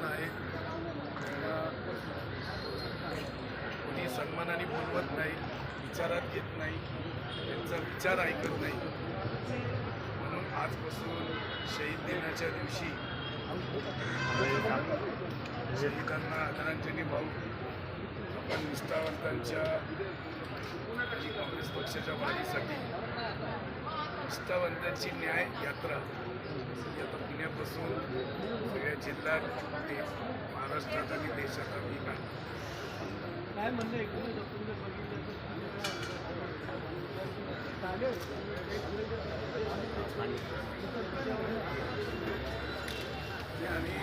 प्रश्न आहे कोणी सन्मानाने बोलवत नाही विचारात घेत नाही त्यांचा विचार ऐकत नाही. म्हणून आजपासून शहीद दिनाच्या दिवशी शहीदांना आदरांजली भाऊ आपण निष्ठावंतांच्या काँग्रेस पक्षाच्या वाढीसाठी निष्ठावंतांची न्याय यात्रा आता पुण्यापासून सगळ्या जिल्ह्यात ते महाराष्ट्रात आणि देशात आम्ही काय म्हणणं आम्ही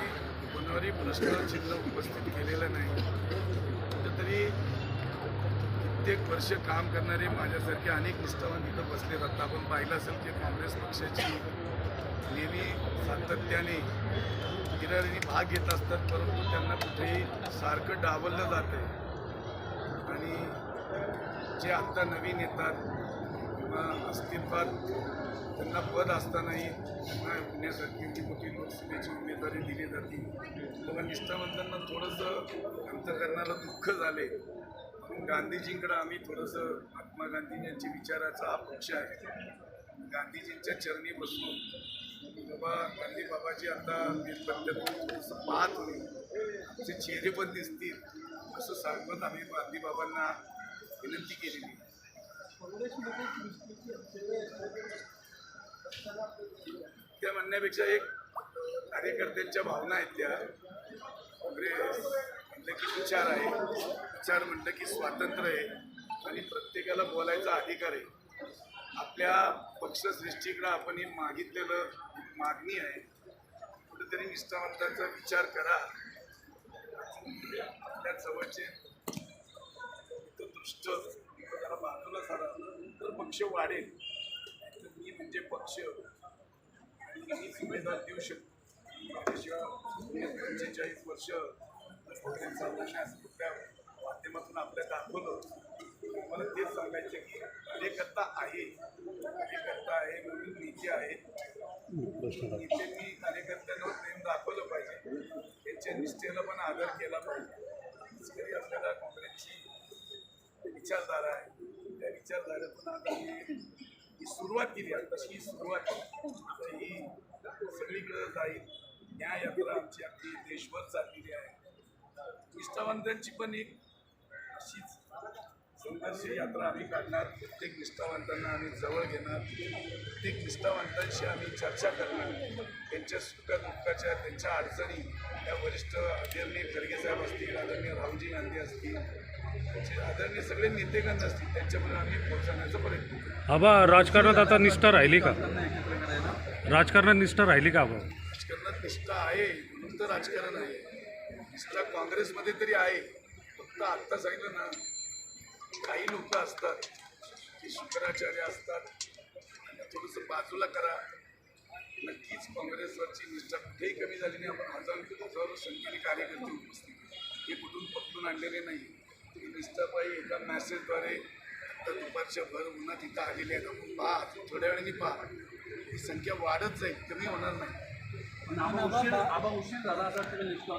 कोणावरही प्रश्न चिन्ह उपस्थित केलेलं नाही. कुठेतरी कित्येक वर्ष काम करणारे माझ्यासारखे अनेक निष्ठावान इथं बसले जातात आपण पाहिलं असेल की काँग्रेस पक्षाची नेहमी सातत्याने गिरारीने भाग घेत असतात परंतु त्यांना कुठेही सारखं डावललं जातं आणि जे आत्ता नवीन येतात किंवा अस्तित्वात त्यांना पद असतानाही त्यांना पुण्यासारखी एवढी मोठी लोकसभेची उमेदवारी दिली जाते. तेव्हा निष्ठावंतांना थोडंसं अंतकरणाला दुःख झाले म्हणून गांधीजींकडं आम्ही थोडंसं महात्मा गांधी यांच्या विचाराचा हा पक्ष आहे. गांधीजींच्या चरणी बसून बाबा गांधी बाबाची आता पाहत होईल आमचे चेहरे पण दिसतील. असं सांगत आम्ही गांधी बाबांना विनंती केलेली. त्या म्हणण्यापेक्षा एक कार्यकर्त्यांच्या भावना आहेत त्या. काँग्रेस म्हटलं की विचार आहे. विचार म्हटलं की स्वातंत्र्य आहे. आणि प्रत्येकाला बोलायचा अधिकार आहे. आपल्या पक्षश्रेष्ठीकडं आपण हे मागितलेलं मागणी आहे. कुठेतरी निष्ठावंतांचा विचार करा. आपल्या जवळचे इथं दृष्ट जरा बाजूला झाला तर पक्ष वाढेल तर मी म्हणजे पक्ष. आणि मी उमेदवार देऊ शकतो. माझ्याशिवाय पंचेचाळीस वर्ष कुठल्या माध्यमातून आपल्या दाखवलं. मला तेच सांगायचं की कार्यकर्ता आहे कार्यकर्ता आहे नवीन नेते प्रश्न नेत्यांनी कार्यकर्त्यांवर प्रेम दाखवलं पाहिजे. त्यांच्या निष्ठेला पण आदर केला पाहिजे. आपल्याला काँग्रेसची विचारधारा आहे त्या विचारधारेतून आता ही सुरुवात केली आहे. तशी ही सुरुवात आता ही सगळीकडं जाईल. न्याय यात्रा आमची अगदी देशभर चाललेली आहे. निष्ठावंतांची पण एक अशीच संघर्ष यात्रा आम्ही काढणार प्रत्येक निष्ठावंतांना आम्ही जवळ घेणार प्रत्येक निष्ठावंतांशी आम्ही चर्चा करणार. त्यांच्या सुखा दुःखाच्या त्यांच्या अडचणी त्या वरिष्ठ आदरणीय खरगे साहेब असतील आदरणीय राहुलजी गांधी असतील त्यांचे आदरणीय सगळे नेतेगण असतील त्यांच्यापर्यंत आम्ही पोहोचवण्याचा प्रयत्न करू. आबा राजकारणात आता निष्ठा राहिली का? राजकारणात निष्ठा राहिली का आबा? राजकारणात निष्ठा आहे म्हणून तर राजकारण आहे. निष्ठा काँग्रेसमध्ये तरी आहे. फक्त आत्ता सांगितलं ना काही लोक असतात जे शुक्राचार्य असतात. थोडंसं बाजूला करा. नक्कीच काँग्रेसवरची निष्ठा कुठेही कमी झाली नाही. आपण हजार हजारो संख्येने कार्यकर्ते उपस्थित हे कुठून पकडून आणलेले नाही. ही निष्ठापायी एका मॅसेजद्वारे आता दुपारच्या भर उन्हात इथं आलेले आहेत. आपण पहा थोड्या वेळाने पहा. ही संख्या वाढत जाईल कमी होणार नाही. आबा उशीर झाला असा तुम्ही निष्ठा